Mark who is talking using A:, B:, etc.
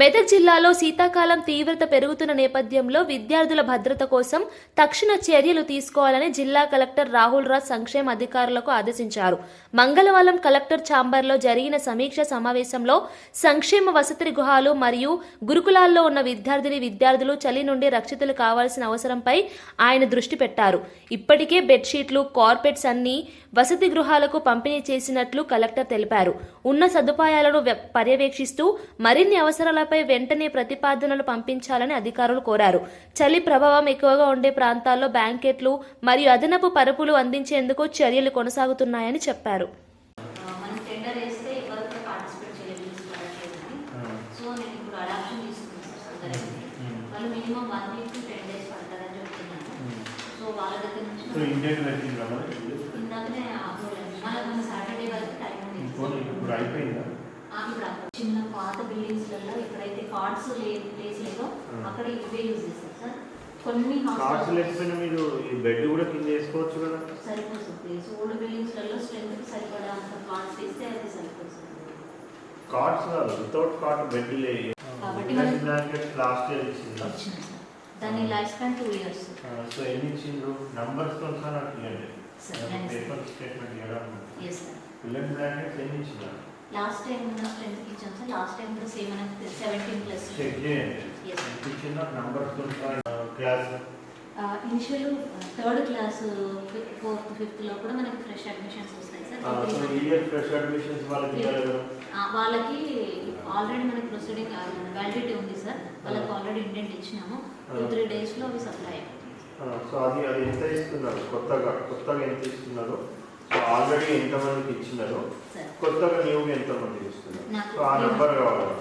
A: మెదక్ జిల్లాలో శీతాకాలం తీవ్రత పెరుగుతున్న నేపథ్యంలో విద్యార్థుల భద్రత కోసం తక్షణ చర్యలు తీసుకోవాలని జిల్లా కలెక్టర్ రాహుల్ రాజ్ సంక్షేమ అధికారులకు ఆదేశించారు. మంగళవారం కలెక్టర్ ఛాంబర్లో జరిగిన సమీక్ష సమావేశంలో సంక్షేమ వసతి గృహాలు మరియు గురుకులాల్లో ఉన్న విద్యార్థిని విద్యార్థులు చలి నుండి రక్షితులు కావాల్సిన అవసరంపై ఆయన దృష్టి పెట్టారు. ఇప్పటికే బెడ్షీట్లు కార్పెట్స్ అన్ని వసతి గృహాలకు పంపిణీ చేసినట్లు కలెక్టర్ తెలిపారు. ఉన్న సదుపాయాలను పర్యవేక్షిస్తూ మరిన్ని అవసరాల అవసరాలపై వెంటనే ప్రతిపాదనలు పంపించాలని అధికారులు కోరారు. చలి ప్రభావం ఎక్కువగా ఉండే ప్రాంతాల్లో బ్యాంకెట్లు మరియు అదనపు పరుపులు అందించేందుకు చర్యలు కొనసాగుతున్నాయని చెప్పారు.
B: మనం టెండర్ వేస్తే ఎవరికి పార్టిసిపేట్ చేయలేదు తీసుకోవట్లేదని సో నేను ఇప్పుడు
C: అయిపోయిందా?
B: ఇప్పుడు చిన్న పాత బిల్డింగ్స్లలో ఎక్కడైతే కార్డ్స్ ప్లేస్ లేదో అక్కడ ఇవే యూజ్ చేస్తారు సార్. కొన్ని
C: కార్డ్స్ లేకపోయినా మీరు ఈ బెడ్ కూడా కింద వేసుకోవచ్చు కదా.
B: సరిపోతుంది. ప్లేస్ ఓల్డ్ బిల్డింగ్స్లలో స్ట్రెంత్ సరిపడా అంత కార్డ్స్ ఇస్తే అది సరిపోతుంది.
C: కార్డ్స్ కాదు వితౌట్ కార్డ్ బెడ్ లే
B: కాబట్టి మనం-
C: బ్లాంకెట్ లాస్ట్ ఇయర్ ఇచ్చిందా
B: సార్. దాని life span two years.
C: So ఎన్ని ఇచ్చిండ్రు? నంబర్స్తో సహా నాకు ఇవ్వండి
B: సరే.
C: స్టేట్మెంట్ ఇవ్వడం పిల్లల ఎన్ని ఇచ్చిందా
B: లాస్ట్ టైం ఉన్న స్ట్రెంత్ ఇచ్చాం సార్ లాస్ట్ టైం కూడా సేమ్ అనేది సెవెంటీన్ ప్లస్
C: చెక్ చేయండి ఇచ్చిందో numbers class
B: initial third class fourth ఫిఫ్త్లో కూడా మనకి ఫ్రెష్ అడ్మిషన్స్ వస్తాయి సార్
C: ఫ్రెష్ అడ్మిషన్స్ వాళ్ళకి
B: వాళ్ళకి ఆల్రెడీ మనకి ప్రొసీడింగ్ వ్యాలిడిటీ ఉంది సార్ వాళ్ళకి ఆల్రెడీ ఇంటెంట్ ఇచ్చినాము. టూ త్రీ డేస్లో అవి సప్లై అయిపోతుంది
C: సో అది అది ఎంత ఇస్తున్నారు? కొత్తగా కొత్తగా ఎంత ఇస్తున్నారు? సో ఆల్రెడీ ఎంతమందికి ఇచ్చినారు? కొత్తగా న్యూగా ఎంతమందికి ఇస్తున్నారు? సో ఆ నెంబర్ కావాలి.